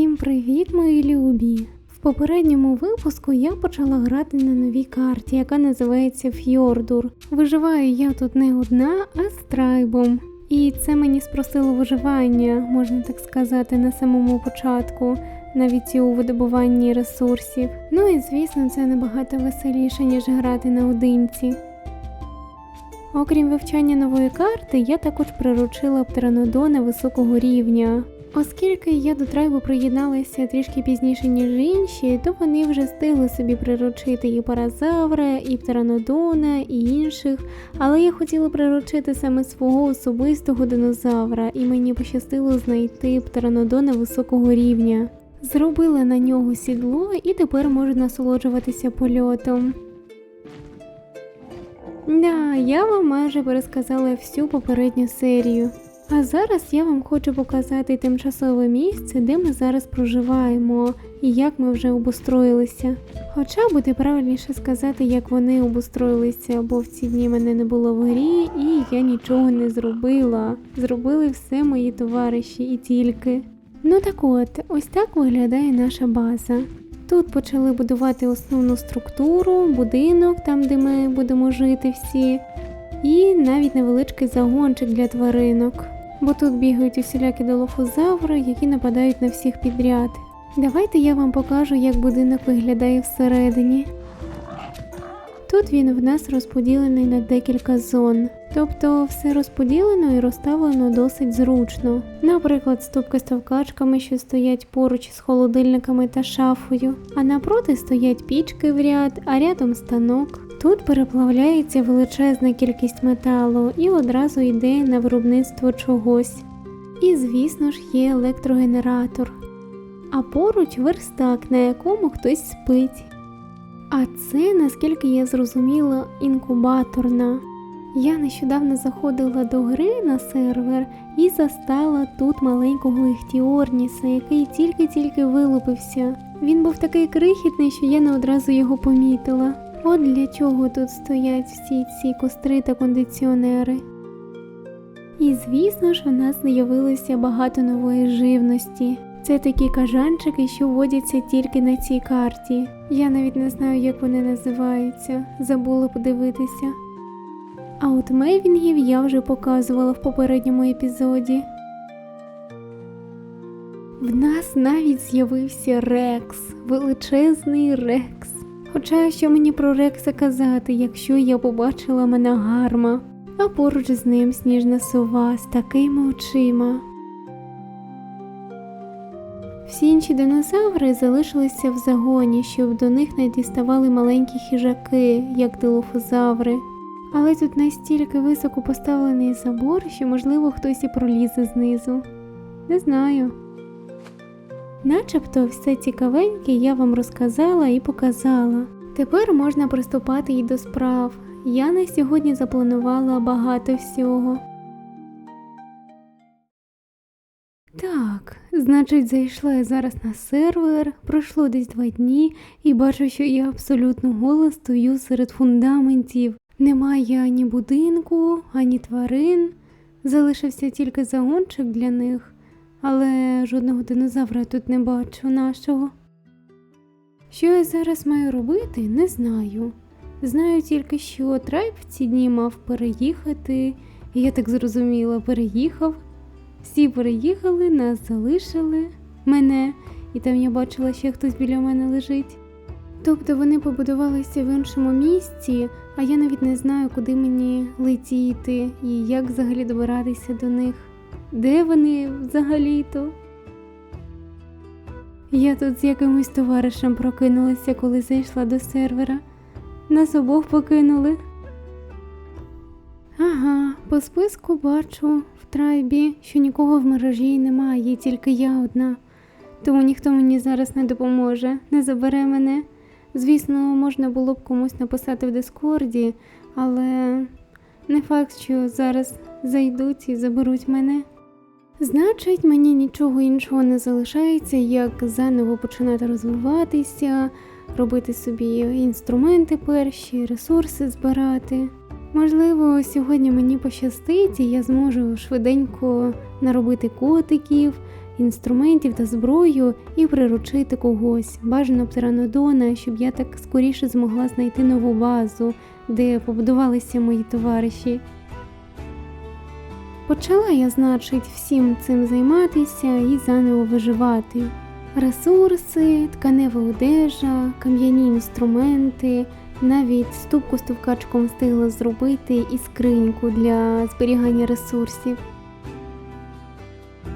Всім привіт, мої любі! В попередньому випуску я почала грати на новій карті, яка називається Фьордур. Виживаю я тут не одна, а з трайбом. І це мені спростило виживання, можна так сказати, на самому початку, навіть і у видобуванні ресурсів. Ну і звісно, це набагато веселіше, ніж грати наодинці. Окрім вивчання нової карти, я також приручила птеранодона високого рівня. Оскільки я до трайбу приєдналася трішки пізніше, ніж інші, то вони вже встигли собі приручити і паразавра, і птеранодона, і інших. Але я хотіла приручити саме свого особистого динозавра, і мені пощастило знайти птеранодона високого рівня. Зробила на нього сідло і тепер можу насолоджуватися польотом. Да, я вам майже пересказала всю попередню серію. А зараз я вам хочу показати тимчасове місце, де ми зараз проживаємо і як ми вже обустроїлися. Хоча буде правильніше сказати, як вони обустроїлися, бо в ці дні мене не було в грі і я нічого не зробила. Зробили все мої товариші і тільки. Ну так от, ось так виглядає наша база. Тут почали будувати основну структуру, будинок, там де ми будемо жити всі, і навіть невеличкий загончик для тваринок. Бо тут бігають усілякі долофозаври, які нападають на всіх підряд. Давайте я вам покажу, як будинок виглядає всередині. Тут він в нас розподілений на декілька зон, тобто все розподілено і розставлено досить зручно. Наприклад, стопка з товкачками, що стоять поруч з холодильниками та шафою, а напроти стоять пічки в ряд, а рядом станок. Тут переплавляється величезна кількість металу і одразу йде на виробництво чогось. І, звісно ж, є електрогенератор. А поруч верстак, на якому хтось спить. А це, наскільки я зрозуміла, інкубаторна. Я нещодавно заходила до гри на сервер і застала тут маленького Іхтіорніса, який тільки-тільки вилупився. Він був такий крихітний, що я не одразу його помітила. От для чого тут стоять всі ці костри та кондиціонери. І звісно ж, у нас з'явилося багато нової живності. Це такі кажанчики, що водяться тільки на цій карті. Я навіть не знаю, як вони називаються, забула подивитися. А от мейвінгів я вже показувала в попередньому епізоді. В нас навіть з'явився Рекс, величезний Рекс. Хоча що мені про Рекса казати, якщо я побачила мене гарма, а поруч з ним сніжна сова з такими очима. Всі інші динозаври залишилися в загоні, щоб до них не діставали маленькі хижаки, як дилофозаври. Але тут настільки високо поставлений забор, що, можливо, хтось і пролізе знизу. Не знаю. Начебто все цікавеньке я вам розказала і показала. Тепер можна приступати і до справ. Я на сьогодні запланувала багато всього. Так, значить, зайшла я зараз на сервер, пройшло десь два дні, і бачу, що я абсолютно гола стою серед фундаментів. Немає ані будинку, ані тварин. Залишився тільки загончик для них, але жодного динозавра тут не бачу нашого. Що я зараз маю робити, не знаю. Знаю тільки, що трайб в ці дні мав переїхати, і я так зрозуміла, переїхав. Всі переїхали, нас залишили, мене, і там я бачила, ще хтось біля мене лежить. Тобто вони побудувалися в іншому місці, а я навіть не знаю, куди мені летіти і як взагалі добиратися до них. Де вони взагалі-то? Я тут з якимось товаришем прокинулася, коли зайшла до сервера. Нас обох покинули. Ага, по списку бачу в трайбі, що нікого в мережі немає, тільки я одна. Тому ніхто мені зараз не допоможе, не забере мене. Звісно, можна було б комусь написати в Дискорді, але не факт, що зараз зайдуть і заберуть мене. Значить, мені нічого іншого не залишається, як заново починати розвиватися, робити собі інструменти перші, ресурси збирати. Можливо, сьогодні мені пощастить, і я зможу швиденько наробити котиків інструментів та зброю і приручити когось, бажано птеранодона, щоб я так скоріше змогла знайти нову базу, де побудувалися мої товариші. Почала я, значить, всім цим займатися і заново виживати. Ресурси, тканева одежа, кам'яні інструменти, навіть ступку з товкачком встигла зробити і скриньку для зберігання ресурсів.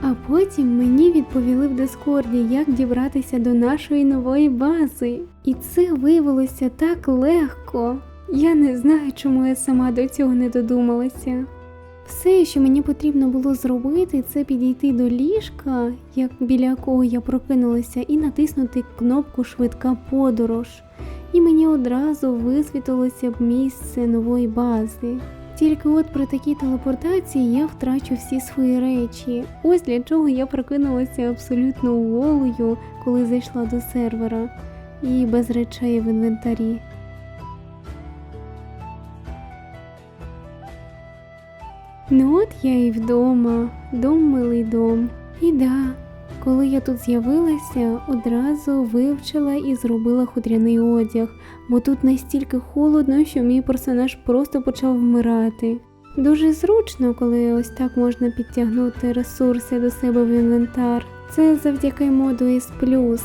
А потім мені відповіли в Дискорді, як дібратися до нашої нової бази. І це виявилося так легко. Я не знаю, чому я сама до цього не додумалася. Все, що мені потрібно було зробити, це підійти до ліжка, як біля якого я прокинулася, і натиснути кнопку Швидка подорож. І мені одразу висвітилося б місце нової бази. Тільки от при такій телепортації я втрачу всі свої речі. Ось для чого я прокинулася абсолютно голою, коли зайшла до сервера, і без речей в інвентарі. Ну от я і вдома, дом милий дом. І да, коли я тут з'явилася, одразу вивчила і зробила хутряний одяг, бо тут настільки холодно, що мій персонаж просто почав вмирати. Дуже зручно, коли ось так можна підтягнути ресурси до себе в інвентар. Це завдяки моду S+,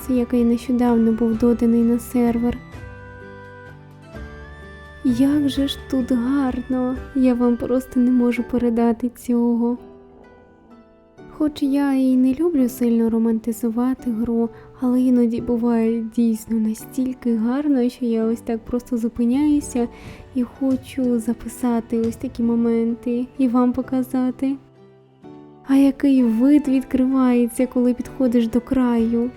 який нещодавно був доданий на сервер. Як же ж тут гарно, я вам просто не можу передати цього. Хоч я і не люблю сильно романтизувати гру, але іноді буває дійсно настільки гарно, що я ось так просто зупиняюся і хочу записати ось такі моменти і вам показати. А який вид відкривається, коли підходиш до краю.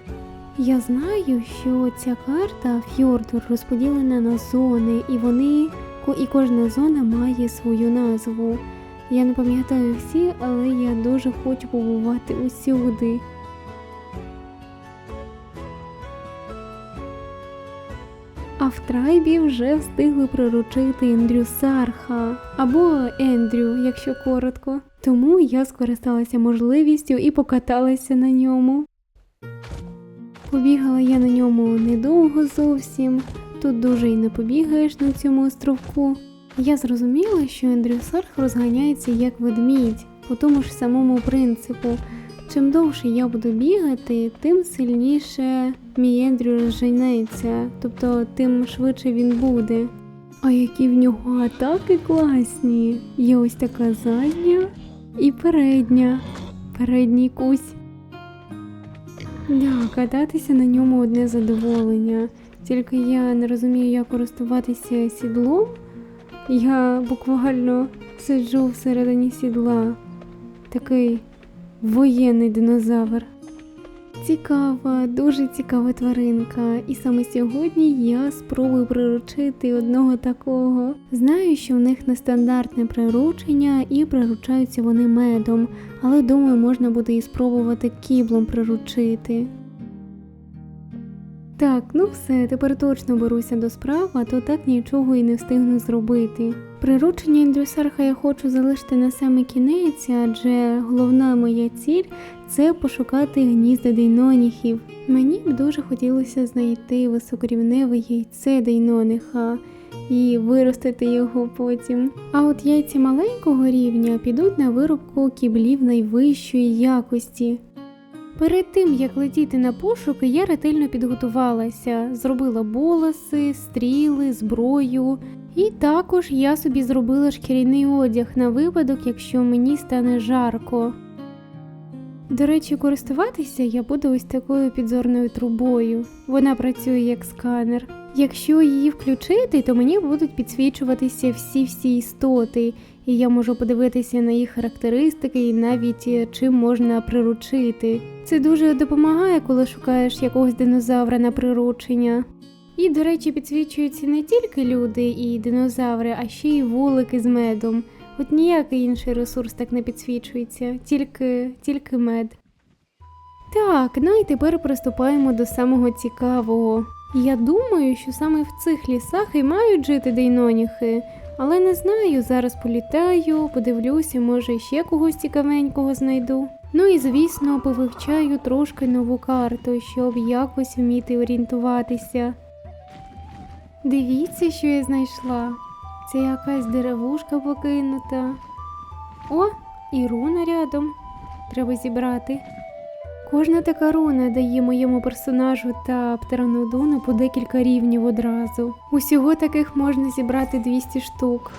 Я знаю, що ця карта Фьордур розподілена на зони, і вони і кожна зона має свою назву. Я не пам'ятаю всі, але я дуже хочу побувати усюди. А в трайбі вже встигли приручити Ендрю Сарха або Ендрю, якщо коротко. Тому я скористалася можливістю і покаталася на ньому. Побігала я на ньому недовго зовсім. Тут дуже й не побігаєш на цьому островку. Я зрозуміла, що Ендрю Сарх розганяється як ведмідь, по тому ж самому принципу. Чим довше я буду бігати, тим сильніше мій Ендрю розженеться, тобто тим швидше він буде. А які в нього атаки класні! Є ось така задня і передня. Передній кусь. Да, кататися на ньому одне задоволення. Тільки я не розумію, як користуватися сідлом. Я буквально сиджу всередині сідла. Такий воєнний динозавр. Цікава, дуже цікава тваринка, і саме сьогодні я спробую приручити одного такого. Знаю, що в них нестандартне приручення і приручаються вони медом, але думаю, можна буде і спробувати кіблом приручити. Так, ну все, тепер точно беруся до справ, а то так нічого і не встигну зробити. Приручення Індрюсарха я хочу залишити на саме кінець, адже головна моя ціль це пошукати гнізда дейноніхів. Мені б дуже хотілося знайти високорівневе яйце дейнониха і виростити його потім. А от яйця маленького рівня підуть на виробку кіблів найвищої якості. Перед тим як летіти на пошуки, я ретельно підготувалася, зробила болоси, стріли, зброю, і також я собі зробила шкіряний одяг на випадок, якщо мені стане жарко. До речі, користуватися я буду ось такою підзорною трубою. Вона працює як сканер. Якщо її включити, то мені будуть підсвічуватися всі-всі істоти, і я можу подивитися на їх характеристики і навіть е, чим можна приручити. Це дуже допомагає, коли шукаєш якогось динозавра на приручення. І, до речі, підсвічуються не тільки люди і динозаври, а ще й вулики з медом. От ніякий інший ресурс так не підсвічується, тільки, тільки мед. Так, ну і тепер приступаємо до самого цікавого. Я думаю, що саме в цих лісах і мають жити дейноніхи, але не знаю, зараз політаю, подивлюся, може ще когось цікавенького знайду. Ну і звісно, повивчаю трошки нову карту, щоб якось вміти орієнтуватися. Дивіться, що я знайшла. Це якась деревушка покинута. О, і руна рядом. Треба зібрати. Кожна така руна дає моєму персонажу та птеранодону по декілька рівнів одразу. Усього таких можна зібрати 200 штук.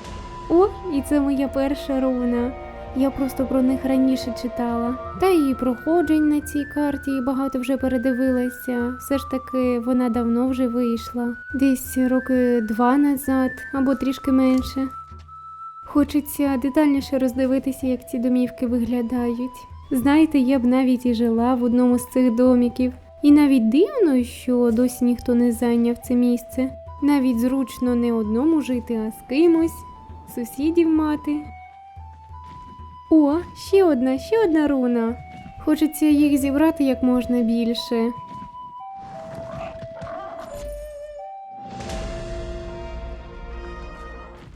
О, і це моя перша руна. Я просто про них раніше читала. Та і проходжень на цій карті багато вже передивилася. Все ж таки вона давно вже вийшла. Десь роки два назад або трішки менше. Хочеться детальніше роздивитися, як ці домівки виглядають. Знаєте, я б навіть і жила в одному з цих доміків. І навіть дивно, що досі ніхто не зайняв це місце. Навіть зручно не одному жити, а з кимось, сусідів мати. О, ще одна, ще одна руна. Хочеться їх зібрати як можна більше.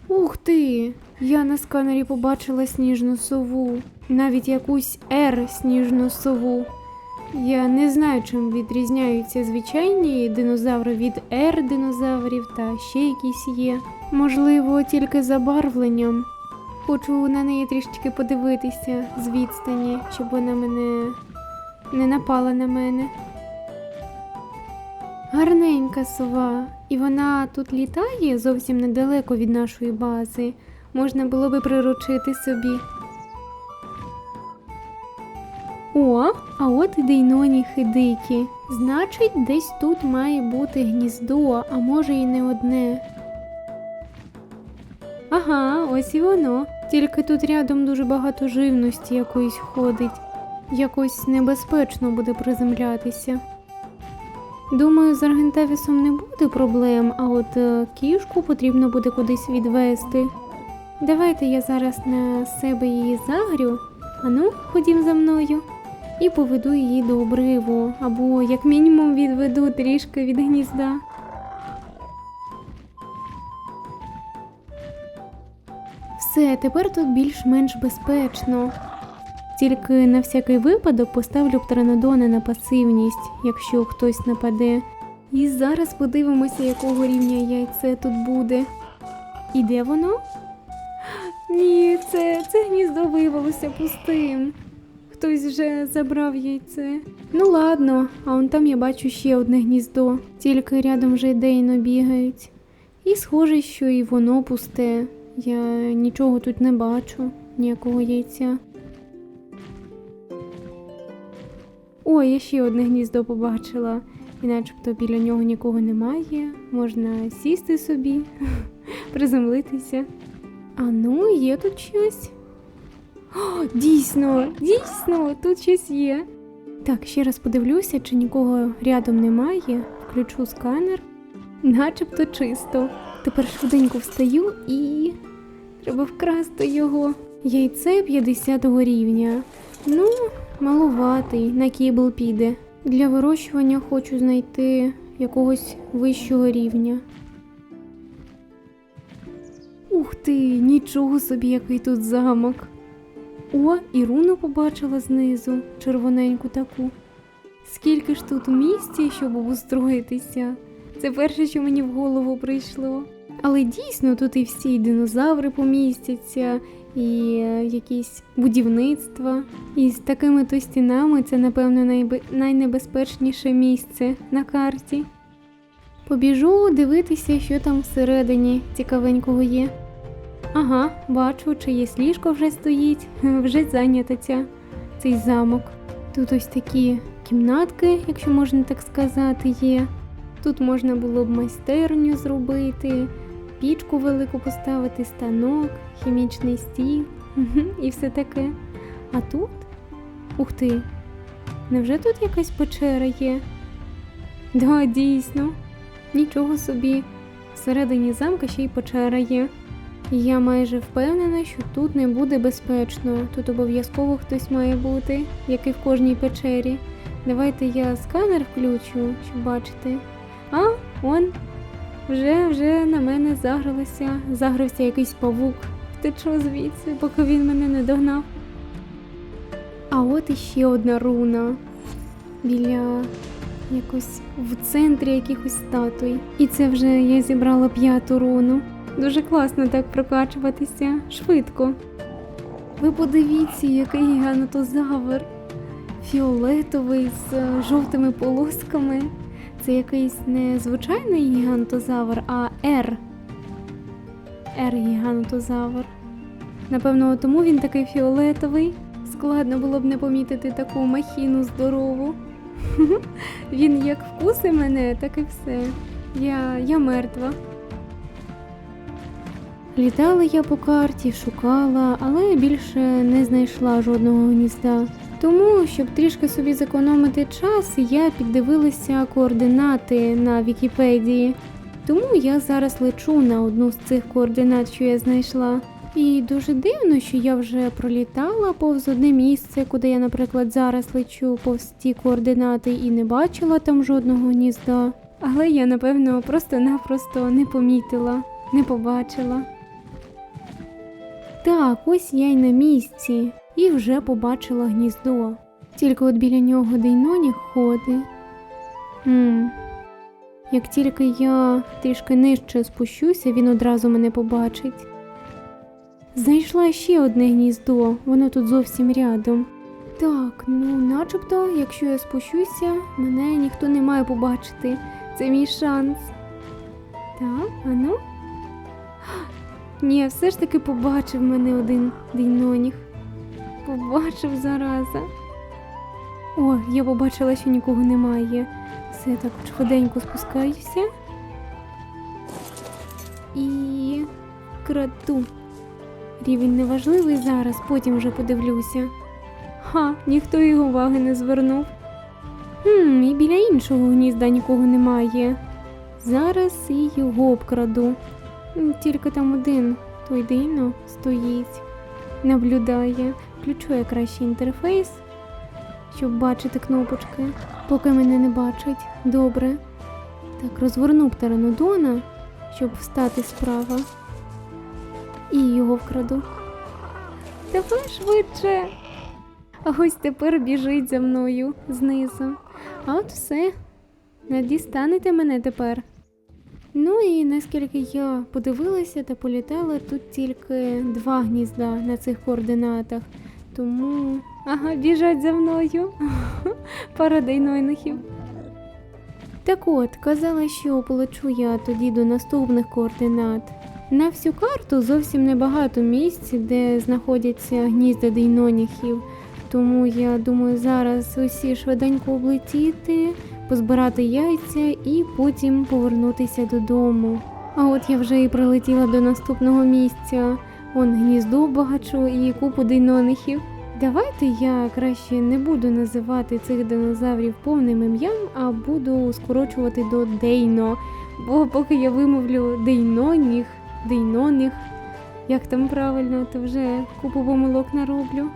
Ух ти! Я на сканері побачила сніжну сову, навіть якусь Р сніжну сову. Я не знаю, чим відрізняються звичайні динозаври від Р динозаврів та ще якісь є. Можливо, тільки забарвленням. Хочу на неї трішечки подивитися з відстані, щоб вона мене не напала на мене. Гарненька сова, і вона тут літає зовсім недалеко від нашої бази. Можна було би приручити собі. О, а от і дейноніхи дикі. Значить, десь тут має бути гніздо, а може і не одне. Ага, ось і воно. Тільки тут рядом дуже багато живності якоїсь ходить. Якось небезпечно буде приземлятися. Думаю, з Аргентавісом не буде проблем, а от е, кішку потрібно буде кудись відвести. Давайте я зараз на себе її загрю, ану, ходім за мною, і поведу її до обриву, або як мінімум відведу трішки від гнізда. Все, тепер тут більш-менш безпечно. Тільки на всякий випадок поставлю птеранодона на пасивність, якщо хтось нападе. І зараз подивимося, якого рівня яйце тут буде. І де воно? Ні, це, це гніздо виявилося пустим. Хтось вже забрав яйце. Ну ладно, а он там я бачу ще одне гніздо, тільки рядом вже Дейно бігають. І схоже, що і воно пусте. Я нічого тут не бачу, ніякого яйця. Ой, я ще одне гніздо побачила, і начебто біля нього нікого немає. Можна сісти собі, приземлитися. А ну, є тут щось. О, дійсно, дійсно, тут щось є. Так, ще раз подивлюся, чи нікого рядом немає. Включу сканер. Начебто чисто. Тепер швиденько встаю і. Треба вкрасти його. Яйце 50 рівня. Ну, малуватий, на кібл піде. Для вирощування хочу знайти якогось вищого рівня. Ух ти, нічого собі, який тут замок. О, і руну побачила знизу, червоненьку таку. Скільки ж тут місця, щоб обустроїтися? Це перше, що мені в голову прийшло. Але дійсно тут і всі динозаври помістяться, і е, якісь будівництва. І з такими то стінами це, напевно, найбе- найнебезпечніше місце на карті. Побіжу дивитися, що там всередині цікавенького є. Ага, бачу, чиєсь ліжко вже стоїть, вже зайнята цей замок. Тут ось такі кімнатки, якщо можна так сказати, є. Тут можна було б майстерню зробити, пічку велику поставити, станок, хімічний стіл і все таке. А тут? Ух ти! Невже тут якась печера є? Да, дійсно. Нічого собі. Всередині замка ще й печера є. Я майже впевнена, що тут не буде безпечно. Тут обов'язково хтось має бути, як і в кожній печері. Давайте я сканер включу, щоб бачити. А, он вже вже на мене загралося. Загрався якийсь павук. Втечу звідси, поки він мене не догнав. А от іще одна руна біля якось в центрі якихось статуй. І це вже я зібрала п'яту руну. Дуже класно так прокачуватися швидко. Ви подивіться, який гігантозавр. Фіолетовий з е, жовтими полосками. Це якийсь не звичайний гігантозавр, а Р. Р-гігантозавр. Напевно, тому він такий фіолетовий. Складно було б не помітити таку махіну здорову. Він як вкусить мене, так і все. Я, я мертва. Літала я по карті, шукала, але більше не знайшла жодного гнізда. Тому, щоб трішки собі зекономити час, я піддивилася координати на Вікіпедії. Тому я зараз лечу на одну з цих координат, що я знайшла. І дуже дивно, що я вже пролітала повз одне місце, куди я, наприклад, зараз лечу повз ті координати і не бачила там жодного гнізда. Але я, напевно, просто-напросто не помітила, не побачила. Так, ось я й на місці і вже побачила гніздо. Тільки от біля нього Дейноні ходить. Хм. Як тільки я трішки нижче спущуся, він одразу мене побачить. Знайшла ще одне гніздо, воно тут зовсім рядом. Так, ну начебто, якщо я спущуся, мене ніхто не має побачити. Це мій шанс. Так, а ну? Ні, все ж таки побачив мене один дейноніг. Побачив зараза. О, я побачила, що нікого немає. Все так швиденько спускаюся. І краду. Рівень неважливий зараз, потім вже подивлюся. Ха, ніхто й уваги не звернув. Хм, і біля іншого гнізда нікого немає. Зараз і його обкраду. Тільки там один, той дино стоїть, наблюдає. Включу я краще інтерфейс, щоб бачити кнопочки, поки мене не бачать. Добре. Так, розверну птеранодона, щоб встати справа. І його вкраду. Давай швидше. А ось тепер біжить за мною знизу. А от все. Не дістанете мене тепер. Ну і наскільки я подивилася та політала, тут тільки два гнізда на цих координатах. Тому. Ага, біжать за мною. Пара дейнойнихів. Так от, казала, що полечу я тоді до наступних координат. На всю карту зовсім небагато місць, де знаходяться гнізда дейноніхів. Тому я думаю зараз усі швиденько облетіти, позбирати яйця і потім повернутися додому. А от я вже і прилетіла до наступного місця. Он гніздо бачу і купу дейнонихів. Давайте я краще не буду називати цих динозаврів повним ім'ям, а буду скорочувати до Дейно. Бо поки я вимовлю Дейноніг, Дейноніг, як там правильно, то вже купу помилок нароблю.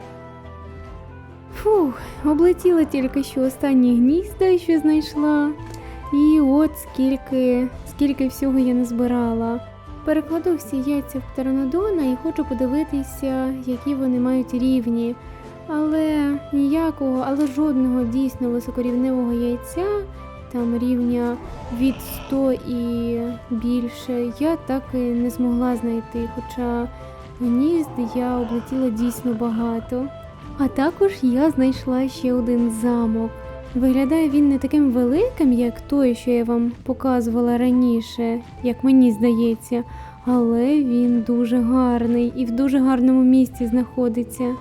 Фух, облетіла тільки що останні гнізда, що знайшла. І от скільки, скільки всього я назбирала. Перекладу всі яйця в птеранодона і хочу подивитися, які вони мають рівні. Але ніякого, але жодного дійсно високорівневого яйця, там рівня від 100 і більше, я так і не змогла знайти. Хоча гнізд я облетіла дійсно багато. А також я знайшла ще один замок. Виглядає він не таким великим, як той, що я вам показувала раніше, як мені здається, але він дуже гарний і в дуже гарному місці знаходиться.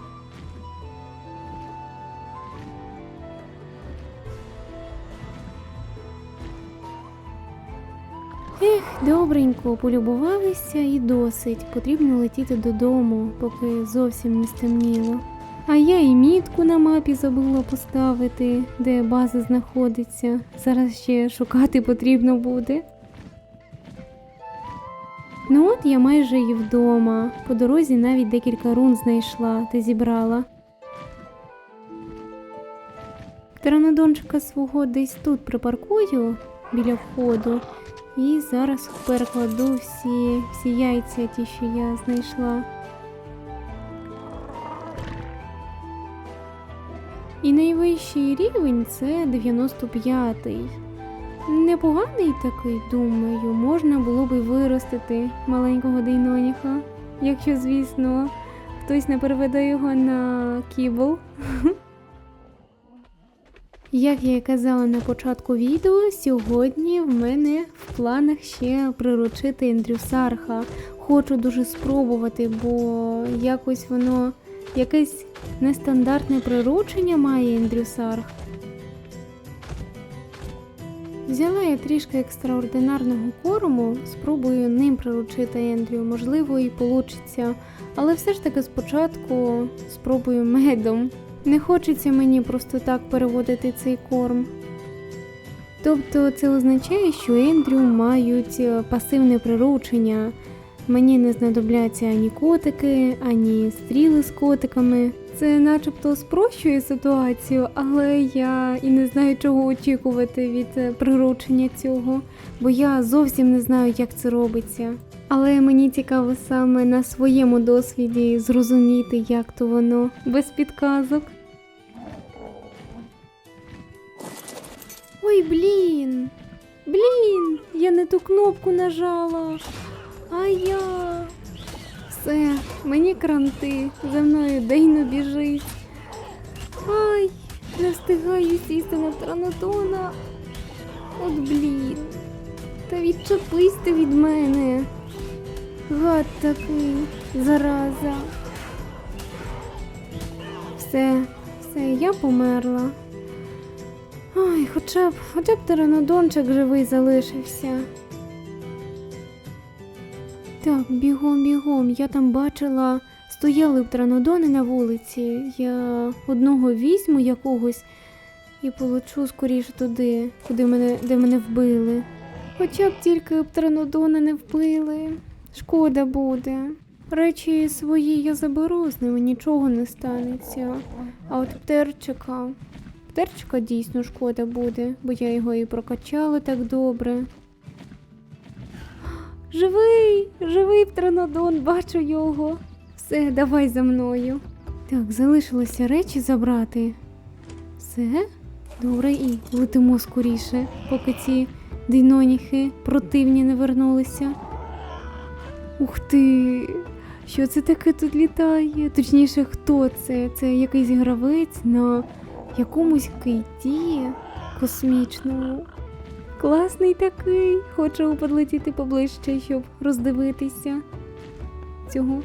Ех, добренько, полюбувалися і досить. Потрібно летіти додому, поки зовсім не стемніло. А я і мітку на мапі забула поставити, де база знаходиться. Зараз ще шукати потрібно буде. Ну от я майже і вдома. По дорозі навіть декілька рун знайшла та зібрала. Птеранодончика свого десь тут припаркую біля входу. І зараз перекладу всі, всі яйця, ті, що я знайшла. І найвищий рівень це 95-й. Непоганий такий, думаю, можна було би виростити маленького дейноніха, якщо, звісно, хтось не переведе його на кібл. Як я і казала на початку відео, сьогодні в мене в планах ще приручити Ендрюсарха. Хочу дуже спробувати, бо якось воно якесь нестандартне приручення має Ендрюсарх. Взяла я трішки екстраординарного корму, спробую ним приручити Ендрю, можливо, і получиться. Але все ж таки спочатку спробую медом. Не хочеться мені просто так переводити цей корм. Тобто це означає, що Ендрю мають е, пасивне приручення. Мені не знадобляться ані котики, ані стріли з котиками. Це начебто спрощує ситуацію, але я і не знаю, чого очікувати від е, приручення цього, бо я зовсім не знаю, як це робиться. Але мені цікаво саме на своєму досвіді зрозуміти, як то воно без підказок. Ой, блін! Блін! Я не ту кнопку нажала. А я. Все, мені кранти. За мною Дейно біжить. Ай, не встигаю сісти на транотона. От блін. Та відчепись ти від мене. Гад такий, зараза. Все, все, я померла. Ой, хоча б, хоча б теранодончик живий залишився. Так, бігом, бігом. Я там бачила, стояли птеранодони на вулиці. Я одного візьму якогось і полечу скоріше туди, куди мене, де мене вбили. Хоча б тільки птеранодона не вбили. Шкода буде. Речі свої я заберу, з ними нічого не станеться. А от птерчика. Птерчика дійсно шкода буде, бо я його і прокачала так добре. Живий, живий птеранодон, бачу його. Все, давай за мною. Так, залишилося речі забрати. Все? Добре, і летимо скоріше, поки ці дейноніхи противні не вернулися. Ух ти! Що це таке тут літає? Точніше, хто це? Це якийсь гравець на якомусь кейті космічному. Класний такий. Хочу подлетіти поближче, щоб роздивитися цього,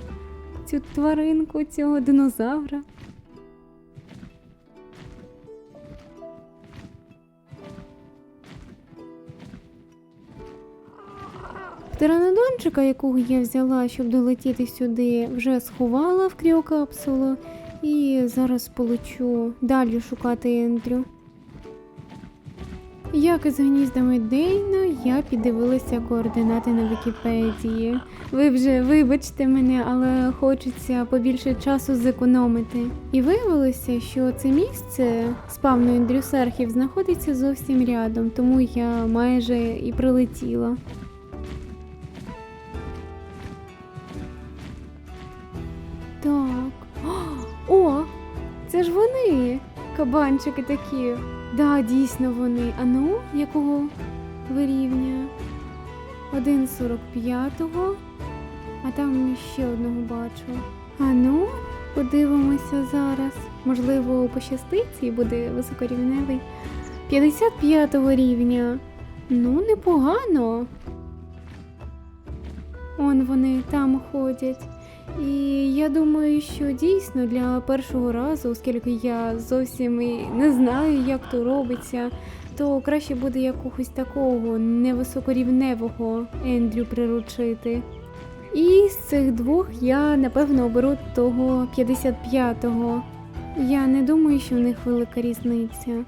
цю тваринку, цього динозавра. Птеранодончика, якого я взяла, щоб долетіти сюди, вже сховала в кріокапсулу і зараз полечу далі шукати Ендрю. Як із гніздами Дейна, я піддивилася координати на Вікіпедії. Ви вже вибачте мене, але хочеться побільше часу зекономити. І виявилося, що це місце спавної дрюсархів знаходиться зовсім рядом, тому я майже і прилетіла. Кабанчики такі. Да, дійсно вони. А ну, якого ви рівня? 1,45-го, а там ще одного бачу. А ну, подивимося зараз. Можливо, пощастить і буде високорівневий. 55-го рівня. Ну, непогано. Он вони там ходять. І я думаю, що дійсно для першого разу, оскільки я зовсім і не знаю, як то робиться, то краще буде якогось такого невисокорівневого Ендрю приручити. І з цих двох я напевно оберу того 55-го. Я не думаю, що в них велика різниця.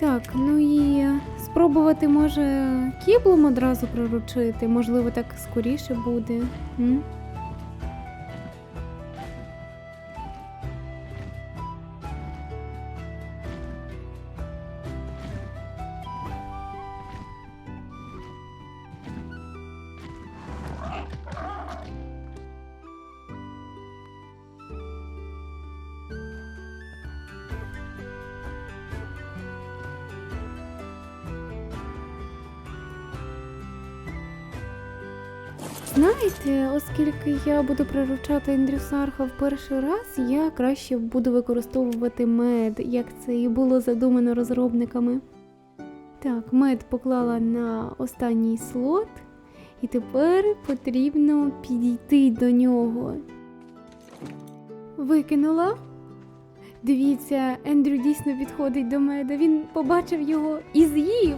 Так, ну і спробувати може кіблом одразу приручити, можливо, так скоріше буде. М? Знаєте, оскільки я буду приручати Ендрюсарха в перший раз, я краще буду використовувати мед, як це і було задумано розробниками. Так, мед поклала на останній слот, і тепер потрібно підійти до нього. Викинула. Дивіться, Ендрю дійсно підходить до меда. Він побачив його і з'їв.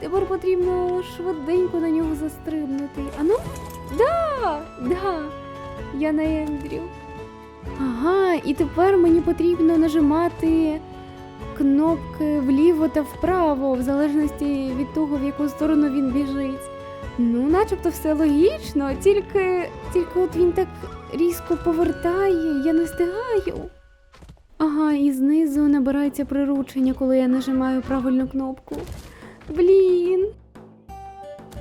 Тепер потрібно швиденько на нього застрибнути. Ану? Да, да, я на Ендрю. Ага, і тепер мені потрібно нажимати кнопки вліво та вправо, в залежності від того, в яку сторону він біжить. Ну, начебто все логічно, тільки, тільки от він так різко повертає, я не встигаю. Ага, і знизу набирається приручення, коли я нажимаю правильну кнопку. Блін.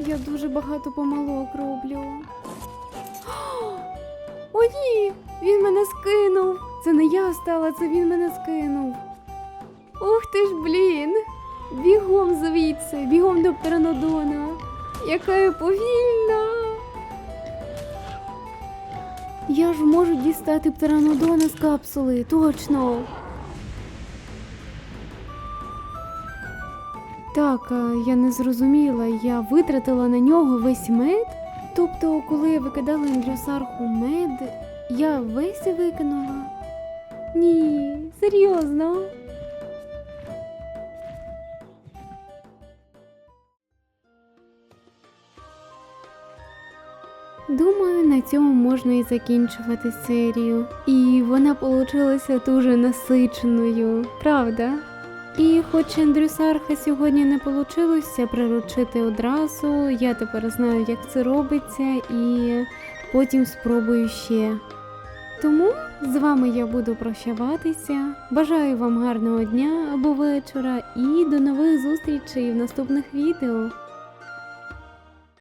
Я дуже багато помилок роблю. О, ні! Він мене скинув. Це не я стала, це він мене скинув. Ух ти ж, блін. Бігом звідси, бігом до птеранодона. Яка я повільна. Я ж можу дістати птеранодона з капсули, точно. Так, я не зрозуміла, я витратила на нього весь мед. Тобто, коли я викидала Андрюсарху мед, я весь викинула. Ні, серйозно. Думаю, на цьому можна і закінчувати серію. І вона получилася дуже насиченою, правда? І хоч Андрюсарха сьогодні не вийшло приручити одразу, я тепер знаю, як це робиться, і потім спробую ще. Тому з вами я буду прощаватися. Бажаю вам гарного дня або вечора і до нових зустрічей в наступних відео.